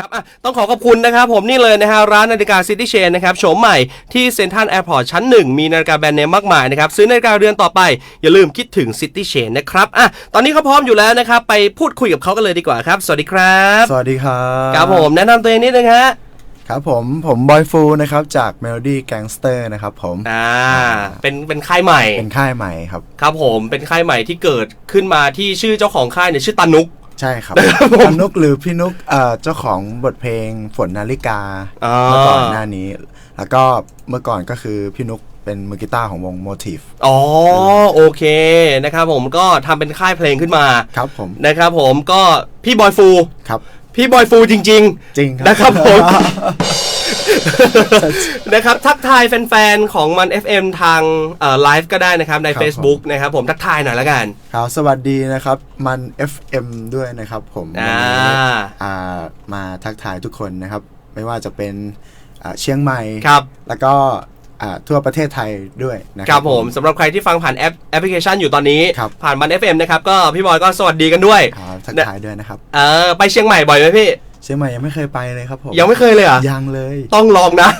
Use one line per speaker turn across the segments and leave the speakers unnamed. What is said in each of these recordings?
ครับอะต้องขอขอบคุณนะครับผมนี่เลยนะฮะร้านนาฬิกาซิตี้เชนนะครับโฉมใหม่ที่เซ็นทรัลแอร์พอร์ตชั้นหนึ่งมีนาฬิกาแบรนด์เนมมากมายนะครับ ซื้อนาฬิกาเรือนต่อไป อย่าลืมคิดถึงซิตี้เชนนะครับอะตอนนี้เขาพร้อมอยู่แล้วนะครับ ไปพูดคุยกับเขากันเลยดีกว่าครับ สวัสดีครับ
สวัสดีครับ
ครับผมแนะนำตัวเองนิดนึงฮะ
ครับผมผมบอยฟูนะครับจาก Melody Gangster นะครับผม
อ่าเป็นเป็นค่ายใหม่
เป็นค่ายใหม่ครับ
ครับผมเป็นค่ายใหม่ที่เกิดขึ้นมาที่ชื่อเจ้าของค่ายเนี่ยชื่อตานุก
ใช่ครับ
นะครับผม
พนุกหรือพี่นุกเอ่อเจ้าของบทเพลงฝนนาฬิกา
อ่า
เมื่อก่อนหน้านี้ แล้วก็เมื่อก่อนก็คือพี่นุกเป็นมือกีตาร์ของวง Motif
อ๋อ โอเคนะครับผมก็ทำเป็นค่ายเพลงขึ้นมา
ครับผม
นะครับผมก็พี่บอยฟู
ครับ
พี่บอยฟูจริง
จริง
ๆ
ครับ
นะครับผม นะครับ ทักทายแฟนๆ ของมัน FM ทางไลฟ์ก็ได้นะครับ ใน
ครับ
Facebook นะครับผมทักทายหน่อยละกัน
ครับ สวัสดีนะครับมัน FM ด้วยนะครับผม
อ่า
วันนี้อ่ามาทักทายทุกคนนะครับ ไม่ว่าจะเป็นอ่าเชียงใหม่
ครับ
แล้วก็อ่าทั่วประเทศไทยด้วยนะค
ค
รั
รับผมสำหรับใครที่ฟังผ่านแอปแอปพลิเคชันอยู่ตอนนี้
ครับ
ผ่านมัน FM นะครับ ก็พี่บอยก็สวัสดีกันด้วย
ครับทักทายด้วยนะครับ
เออไปเชียงใหม่บ่อยไหมพี่
เชียงใหม่ยังไม่เคยไปเลยครับผม
ยังไม่เคยเลยเหรอะ
ยังเลย
ต้องลองนะ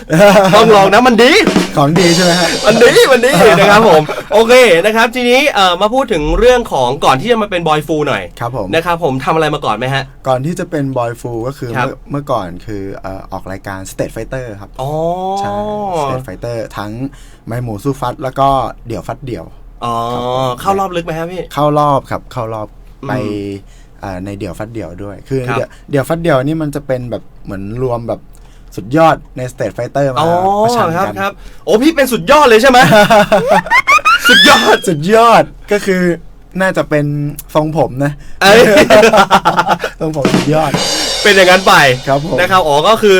ต้องลองนะมันดี
ของดีใช่ไหมฮะ
มันดีมันดีนะครับผมโอเคนะครับ ทีนี้เอ่อมาพูดถึงเรื่องของก่อนที่จะมาเป็นบอยฟูหน่อย
ครับผม
นะครับผมทำอะไรมาก่อนไหมฮะ
ก่อนที่จะเป็นบอยฟูก็คือ
ครับ
เมื่อเมื่อก่อนคือเอ่อออกรายการ State Fighter ครับ
อ๋อ
ใช่ State Fighter ทั้งไมหมูสู้ฟัด แล้วก็เดี่ยวฟัดเดี่ยว
อ๋อเข้ารอบลึกไหมครับพี่
เข้ารอบครับเข้ารอบ
อืม
ไปอ่า ในเดี่ยวฟัดเดี่ยวด้วย คือ
ครับ
เดี่ยวเดี่ยวฟัดเดี่ยวนี่มันจะเป็นแบบเหมือนรวมแบบสุดยอดใน State Fighter มา
อ๋อ
ประชัน
ครับ
กัน
ครับ โอ้พี่เป็นสุดยอดเลยใช่ไหมสุดยอด
สุดยอดก็คือน่าจะเป็นทรงผมนะ
เอ้ย
ทรงผมสุดยอด
เป็นอย่างนั้นไป
ครับผม
นะครับอ๋อก็คือ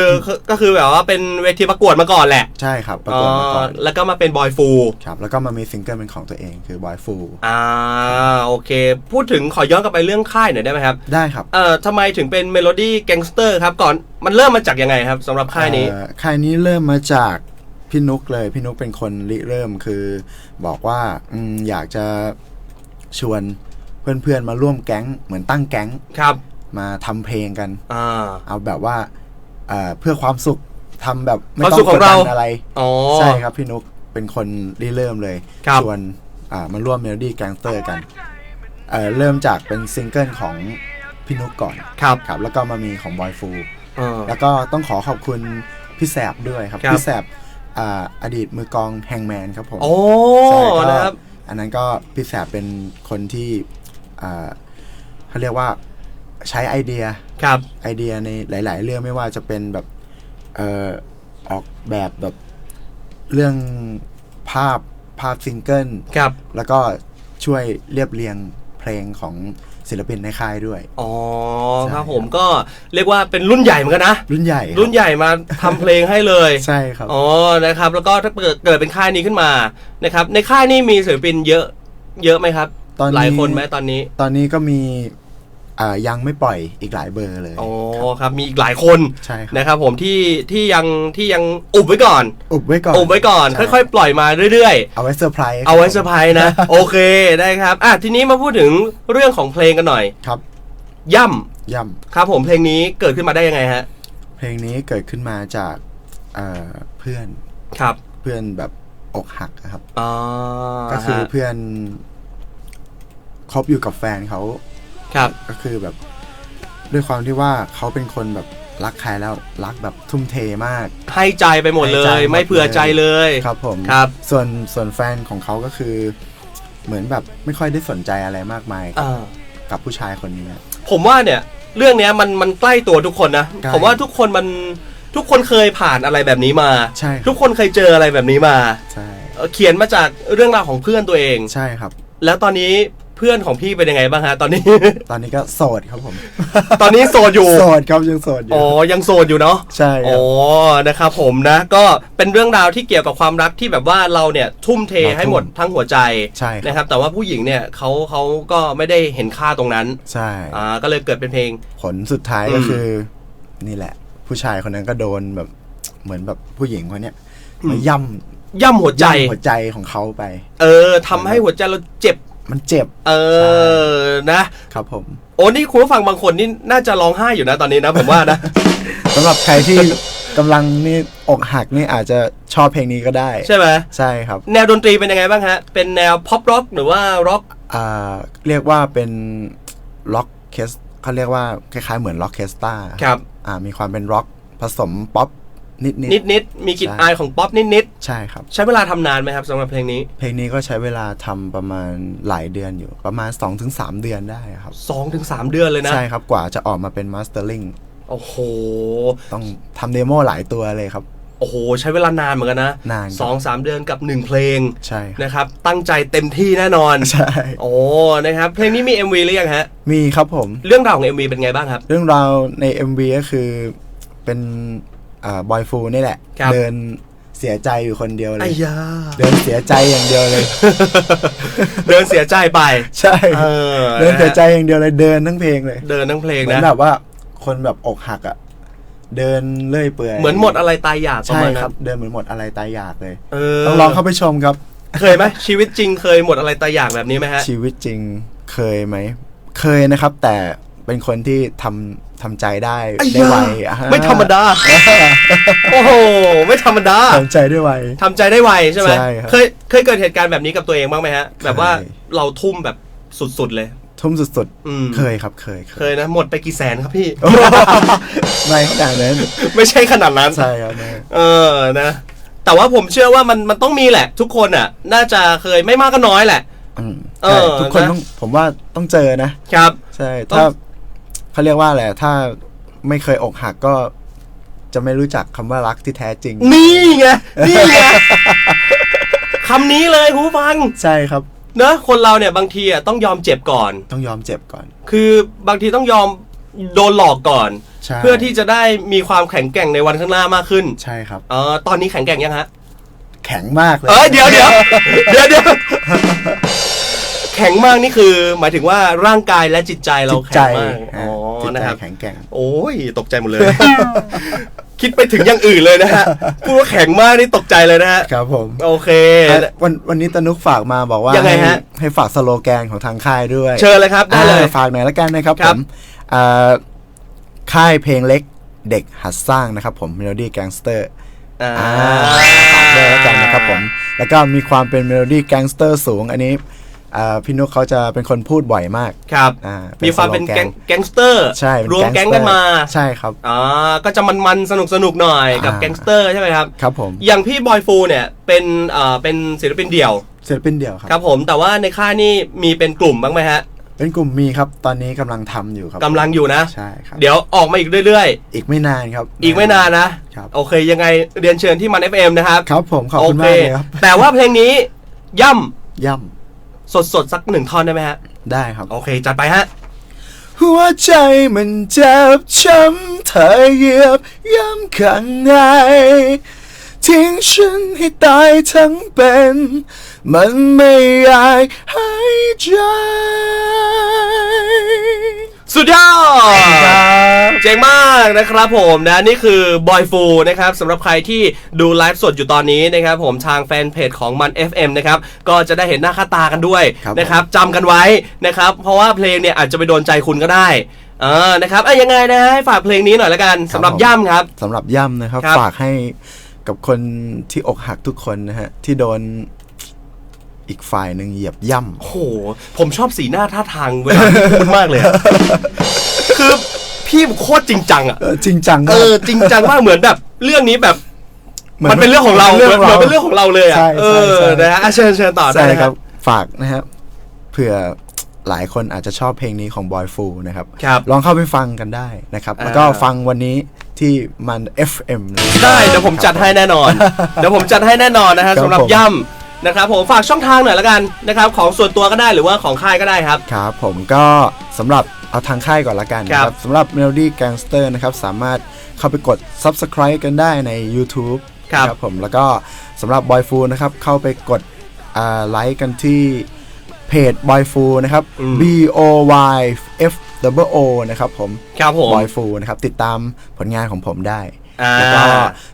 ก็คือแบบว่าเป็นเวทีประกวดมาก่อนแหละ
ใช่ครับประ
อ๋
กวดมาก่
อ
อน
แล้วก็มาเป็นบอยฟู
ครับ แล้วก็มามีซิงเกิลเป็นของตัวเองคือบอยฟู
อ่าโอเค พูดถึงขอย้อนกลับไปเรื่องค่ายหน่อยได้ไหมครับ
ได้ครับ
เอ่อทำไมถึงเป็นเมโลดี้แก๊งสเตอร์ครับก่อนมันเริ่มมาจากยังไงครับสำหรับค่ายนี้
เอ่อค่ายนี้เริ่มมาจากพี่นุกเลย พี่นุกเป็นคนริเริ่มคือบอกว่าอมอยากจะชวนเพื่อนๆมาร่วมแก๊งเหมือนตั้งแก๊ง
ครับ
มาทำเพลงกัน
อ่า
เอาแบบว่าเอ่อเพื่อความสุขทำแบบไม่
ความ
ต้อ
สุ
ง
ขของ
กดดั
เรา
นอะไร
อ๋อ
ใช่ครับพี่นุกเป็นคนริเริ่มเลย
ครับ
ชวนอ่ามาร่วมเมโลดี้แก๊งเตอร์กันเอ่อเริ่มจากเป็นซิงเกิลของพี่นุกก่อน
ครับ
ครับ แล้วก็มามีของบอยฟู
อ่า
แล้วก็ต้องขอขอบคุณพี่แสบด้วยครับ
ครับ
พี่แสบอ่าอดีตมือกลองแฮงแมนครับผม
โอ้
ใช่ก็
นะครับ
อันนั้นก็พี่แสบเป็นคนที่อ่าเขาเรียกว่า ใช้ไอเดีย
ครับ
ไอเดียในหลาย ๆ เรื่องไม่ว่าจะเป็นแบบเอ่อออกแบบแบบเรื่องภาพภาพซิงเกิล
ครับ
แล้วก็ช่วยเรียบเรียงเพลงของศิลปินในค่ายด้วย
อ๋อ
ใช่
ครับผมก็เรียกว่าเป็นรุ่นใหญ่เหมือนกันนะ
รุ่นใหญ่คบ
รุ่นใหญ่มาทำเพลงให้เลย
ใช่ครับ
อ๋อนะครับ แล้วก็ถ้าเกิดเกิดเป็นค่ายนี้ขึ้นมานะครับ ในค่ายนี้มีศิลปินเยอะ เยอะไหมครับ
ตอนนี้
หลายคนไหมตอนนี้
ตอนนี้ก็มีอ่า ยังไม่ปล่อยอีกหลายเบอร์เลย
อ๋อครับมีอีกหลายคน
ใช่ครับ
นะครับผมที่ที่ยังที่ยังอุบไว้ก่อน
อุบไว้ก่อน
อุบไว้ก่อน
ใช่
ค่อยๆ ปล่อยมาเรื่อย
เอาไว้เซอร์ไพรส์
ๆเอาไว้เซอร์ไพรส์นะ โอเคได้ครับอะทีนี้มาพูดถึงเรื่องของเพลงกันหน่อย
ครับ
ย่
ย่ำ
ครับผมเพลงนี้เกิดขึ้นมาได้ยังไงฮะำ
เพลงนี้เกิดขึ้นมาจากเอ่อเพื่อน
ครับ
เพื่อนแบบอกหักอะครับ
อ๋อ
ก็คือ
ฮะ
เพื่อนคบอยู่กับแฟนเขา
ครับ
ก็คือแบบ ด้วยความที่ว่าเขาเป็นคนแบบรักใครแล้วรักแบบทุ่มเทมาก
ให้ใจไปหมดเล
ให้ใจ
ย
หมด
ไม่เผื่อใจเลย
ครับผม
ครับ
ส่วนส่วนแฟนของเขาก็คือ เหมือนแบบไม่ค่อยได้สนใจอะไรมากมาย
อ่า
กับผู้ชายคนนี้
ผมว่าเนี่ย เรื่องเนี้ยมันมันใกล้ตัวทุกคนนะ
ใกล้
ผมว่าทุกคนมันทุกคนเคยผ่านอะไรแบบนี้มา
ใช่ครับ
ทุกคนเคยเจออะไรแบบนี้มา
ใช่
เอ่อเขียนมาจากเรื่องราวของเพื่อนตัวเอง
ใช่ครับ
แล้วตอนนี้เพื่อนของพี่เป็นยังไงบ้างฮะตอนนี้
ตอนนี้ก็โสดครับผม
ตอนนี้โสดอยู่
โสดครับยังโสดอยู่
อ๋อ ยังโสดอยู่เนาะ
ใช่ค
อ๋
รั
อบนะครับผมนะ ก็เป็นเรื่องราวที่เกี่ยวกับความรักที่แบบว่าเราเนี่ยทุ่มเท
เราทุ่ม
ให้หมดทั้งหัวใจ
ใช่ครับ
นะครับ แต่ว่าผู้หญิงเนี่ยเขาเขาก็ไม่ได้เห็นค่าตรงนั้น
ใช่
อ่า ก็เลยเกิดเป็นเพลง
ผลสุดท้าย
อื
ก็
ม
คือนี่แหละ ผู้ชายคนนั้นก็โดนแบบเหมือนแบบผู้หญิงคนเนี้ย
อืม
มาย่
ย่ำหัวำใจ
ย่ำหัวใจของเขาไป
เออทำให้หัวใจเราเจ็บ
มันเจ็บ
เออนะ
ครับผม
โอ้นี่คุณผู้ฟังบางคนนี่น่าจะร้องไห้อยู่นะตอนนี้นะผมว่านะ
สำหรับใครที่กำลังนี่อกหักนี่อาจจะชอบเพลงนี้ก็ได้
ใช่ไหม
ใช่ครับ
แนวดนตรีเป็นยังไงบ้างฮะ เป็นแนวพ็อปร็อกหรือว่าร็อก
อ่าเรียกว่าเป็นล็อกเคสเขาเรียกว่าคล้ายๆเหมือนล็อกเคสตา
ครับ
อ่ามีความเป็นร็อกผสมป๊อป นิด
นิดนิดๆมีกลิ่น
ใช่
อายของป๊อปนิดนิด
ๆใช่ครับ
ๆใช้เวลาทำนานไหมครับสำหรับเพลงนี้
เพลงนี้ก็ใช้เวลาทำประมาณหลายเดือนอยู่ ประมาณ 2-3 เดือนได้ครับ
2อถึงสเดือนเลยนะ
ใช่ครับกว่าจะออกมาเป็นมาสเตอร์ลิง
โอ้โห
ต้องทำเดโมหลายตัวเลยครับ
โอ้โห ใช้เวลานานเหมือนกันนะ
นานครับ
สองสามเดือนกับหนึ่งเพลง
ใช่ครับ
นะครับ ตั้งใจเต็มที่แน่นอน
ใช่
โอ้ นะครับ เพลงนี้มี MV หรือยังฮะ
มีครับผม
เรื่องราวของ MV เป็นไงบ้างครับ
เรื่องราวใน MV ก็คือเป็นอ่า บอยฟูนี่แหละ
ครับ
เดินเสียใจอยู่คนเดียวเล
ไอ้
ย
ยา
เดินเสียใจอย่างเดียวเลย
เดินเสียใจไป
ใช่
เออ
เดินเสียใจอย่างเดียวเลยเดินทั้งเพลงเลย
เดินทั้งเพลง
เหมือน
นะ
แบบว่าคนแบบอกหักอะเดินเลื่อยเปื่อย
เหมือนหมดอะไรตายอยากประ
ใช่
มาณ
ค
นั้
รับ
น
เดินเหมือนหมดอะไรตายอยากเลย
เอ
ต้องลองเข้าไปชมครับ
เคยไหมชีวิตจริงเคยหมดอะไรตายอยากแบบนี้ไหมฮะ
ชีวิตจริงเคยไหม เคยนะครับ แต่ เป็นคนที่ทำทำใจได้
ไอ้
ได้
ยา
ไวอ่า
ไม่ธรรมดา โอ้โห ไม่ธรรมดา
ทำใจได้ไว
ทำใจได้ไวใช่ไหม
ใช่ครับ
เคยเคยเกิดเหตุการณ์แบบนี้กับตัวเองบ้างไหมฮะ แบบว่า
เคย
เราทุ่มแบบสุดๆเลย
ทุ่มสุด
อืม
ๆเคยครับเคย เค
เค
ย
ยนะ หมดไปกี่แสนครับพี่
ไม่ขนาดนั้น
ไม่ใช่ขนาดนั้น
ใช่ครับนะ
เออนะ แต่ว่าผมเชื่อว่ามันมันต้องมีแหละ ทุกคนอะ น่าจะเคยไม่มากก็น้อยแหละ
อืม
เอ
ใช่
อ
ทุกคน
นะ
ต้องผมว่าต้องเจอนะ
ครับ
ใช่
ต้อง
ถ้า เขาเรียกว่าอะไรถ้าไม่เคยอกหักก็จะไม่รู้จักคำว่ารักที่แท้จริง
นี่ไงนี่ไงคำนี้เลยคุณผู้ฟัง
ใช่ครับ
เนอะคนเราเนี่ยบางทีอะต้องยอมเจ็บก่อน
ต้องยอมเจ็บก่อน
คือบางทีต้องยอมโดนหลอกก่อน
ใช่
เพื่อที่จะได้มีความแข็งแกร่งในวันข้างหน้ามากขึ้น
ใช่ครับ
เออตอนนี้แข็งแกร่งยังฮะ
แข็งมากเลย
เอ้ยเดี๋ยวเดี๋ยวเดี๋ยวเดี๋ยว แข็งมากนี่คือ หมายถึงว่าร่างกายและจิตใจเรา
จิตใจ
แข็งมากอ๋อ
จิต
นะ
ใจ
ครับ
แข็งแกร่ง
โอ้ย ตกใจหมดเลย คิดไปถึงอย่างอื่นเลยนะฮะพูดว่าแข็งมากนี่ตกใจเลยนะฮะ
ครับผม
โอเค
อะวันวันนี้ตนุกฝากมาบอกว่า
ยังไง
ให้
ฮะ
ให้ฝากสโลแกนของทางค่ายด้วย
เชิญเลยครับ ได้เลย
อ่าฝากหน่อยละกันนะครับ
ค
ผ
รับ
มอ่าค่ายเพลงเล็กเด็กหัดสร้างนะครับผม Melody Gangster
อ่า
อ่าฝากด้วยแล้วกันนะครับผม แล้วก็มีความเป็น Melody Gangster สูงอันนี้อ่า พี่นุกเขาจะเป็นคนพูดบ่อยมาก
ครับ
อ่า
มีความเป็น
สโล
แก๊งแก๊งสเตอร์
ใช่เป็น
รวมแก๊งกันมา
ใช่ครับ
อ่าก็จะมันๆสนุกสนุกๆหน่อยกับ
อ่า
แก๊งสเตอร์ใช่ไหมครับ
ครับผม
อย่างพี่บอยฟูเนี่ยเป็นเอ่อเป็นศิลปินเดี่ยว
ศิลปินเดี่ยวครับ
ครับผมแต่ว่าในค่ายนี่มีเป็นกลุ่มบ้างไหมฮะ
เป็นกลุ่มมีครับตอนนี้กำลังทำอยู่ครับ
กำลังอยู่นะ
ใช่ครับ
เดี๋ยวออกมาอีกเรื่อย
อีกไม่นานครับ
ๆอีกไม่นานนะครับโอเคยังไงเรียนเชิญที่มัน FM นะครับ
ครับผมขอบคุณ
โมา
กเลยครับ
แต่ว่าเพลงนี้ย่
ย่ำ
สดๆสักหนึ่งท่อนได้ไหมฮะำ
ได้ครับ
โอเค จัดไปฮะ
หัวใจมันเจ็บช้ำเธอเหยียบย่ำข้างใน ทิ้งฉันให้ตายทั้งเป็น มันไม่อยากหายใจ
สุดยอดเจ๋งมากนะครับผมนะนี่คือบอยฟูนะครับสำหรับใครที่ดูไลฟ์สดอยู่ตอนนี้นะครับผมทางแฟนเพจของมัน FM นะครับก็จะได้เห็นหน้าค่าตากันด้วย
ครับ
นะครับจำกันไว้นะครับเพราะว่าเพลงเนี่ยอาจจะไปโดนใจคุณก็ได้เออนะครับอะยังไงนะให้ฝากเพลงนี้หน่อยละกันสำหรับย่ำครับ
สำหรับย่ำนะครับ
ครับ
ฝากให้กับคนที่อกหักทุกคนนะฮะ ที่โดน อีกฝ่ายหนึ่งเหยียบย่ำ
โอ้โห ผมชอบสีหน้าท่าทางเวลาที่พูดมากเลยอะคือพี่โคตรจริงจังอะ
เออจริงจัง
เอ
มาก
อจริงจังมากเหมือนแบบเรื่องนี้แบบ
ห
มันเป็นเรื่องของเรา
เรื่อง
เหมือนเป็นเรื่องของเราเลยอะ
ใช่
เอ
ใช่
อ
ใช่
นะฮะอะเชิญเชิญต่อได้
ใช่
นะ
ค
ค
รั
รั
บ บ ฝากนะครับเผื่อหลายคนอาจจะชอบเพลงนี้ของบอยฟูนะครับ
ครับ
ลองเข้าไปฟังกันได้นะครับ
อ่า
แล้วก็ฟังวันนี้ที่มัน FM นะ
ได้เดี๋ยวผมจัดให้แน่นอน เดี๋ยวผมจัดให้แน่นอนนะฮะ
ครับ
สำหรับ
ผม
ย่ำ นะครับผมฝากช่องทางหน่อยละกันนะครับของส่วนตัวก็ได้หรือว่าของค่ายก็ได้ครับ
ครับผมก็สำหรับเอาทางค่ายก่อนละกันนะค
ครั
รับบสำหรับ Melody Gangster นะครับสามารถเข้าไปกด Subscribe กันได้ใน YouTube
ครับ
นะผมแล้วก็สำหรับ Boy f o o นะครับเข้าไปกดอ่าไลค์กันที่เพจ Boy f o o นะครับ
อืม
B O Y F W O นะครับผม
ครับผม
บอยฟูนะครับ ติดตามผลงานของผมได้
อ่า
แล้วก็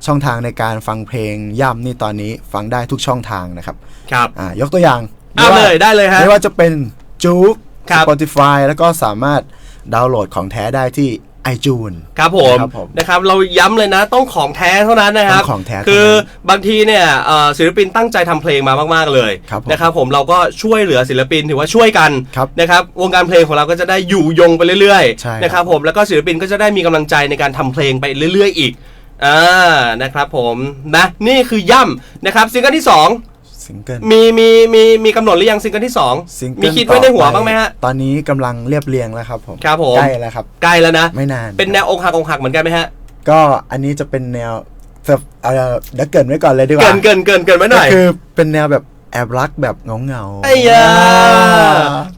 ช่องทางในการฟังเพลงย่ำนี่ตอนนี้ฟังได้ทุกช่องทางนะครับ
ครับ
อ่ายกตัวอย่าง
เอาเลยได้เลยฮะ
ไม่ว่าจะเป็นจู๊ก
ครับ
Spotify แล้วก็สามารถดาวน์โหลดของแท้ได้ที่ iTunes
ครับผม
ครับผม
นะครับเราย้ำเลยนะต้องของแท้เท่านั้นนะครับ
ต้องของแท้เท่านั้น
คือบางทีเนี่ยเอ่อศิลปินตั้งใจทำเพลงมามากๆเลย
ครับผม
นะครับผมเราก็ช่วยเหลือศิลปินถือว่าช่วยกัน
ครับ
นะครับวงการเพลงของเราก็จะได้อยู่ยงไปเรื่อย
ใช่ครับ
ๆนะครับผมแล้วก็ศิลปินก็จะได้มีกำลังใจในการทำเพลงไปเรื่อย ๆ อีกอ่านะครับผมนะนี่คือย่ำนะครับซิงเกิลที่สอง
ซิงเกิล
มีมีมีมีกำหนดหรือยังซิงเกิลที่สอง
ซิงเกิล
มีคิดไว้ในหัว
ต่อป
บ้างไหมฮะ
ตอนนี้กำลังเรียบเรียงแล้วครับผม
ครับผม
ใกล้แล้วครับ
ใกล้แล้วนะ
ไม่นาน
เป็นแนวอกหักอกหักเหมือนกันไหมฮะ
ก็อันนี้จะเป็นแนวแบบเอ่อเดี๋ยวเกรินไว้ก่อนเลยดีก
เกิ
ว่าน
เกินเกินเกินไว้หน่อย
ก็คือเป็นแนวแบบแอบรักแบบเงาเงาๆ
ไอ้ยา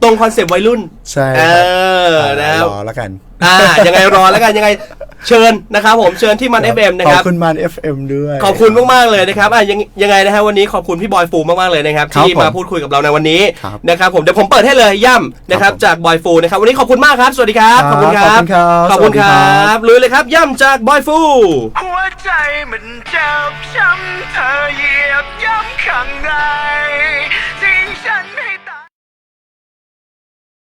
ต รงคอนเซปต์วัยรุ่น
ใช่
เอ
ครับ
อนะ
รอแล้วกัน
อ่ายังไงรอแล้วกันยังไงเชิญนะครับผมเชิญที่มัน FM นะ
ข
ค
อบ
รับ
คุณมัน FM ด้วย
ขอบคุณมาก ๆ เลยนะครับอะยังยังไงนะฮะวันนี้ขอบคุณพี่บอยฟูมาก ๆ เลยนะครับ
ครับ
ที่มา
ผม
พูดคุยกับเราในวันนี้
ครับ
นะครับผมเดี๋ยวผมเปิดให้เลยย่ำนะครับ
ครับผม
จากบอยฟูนะครับวันนี้ขอบคุณมากครับ สวัสดีครับ
ค
ข
รั
อ
บบ
คุณครับ
ขอบคุณครับ
ขอบคุณ
สวัสดี
ค
ครั
รับบลุยเลยครับย่ำจากบอยฟู
หัวใจมันเจ็บช้ำเธอเหยียบย้ำข้างใน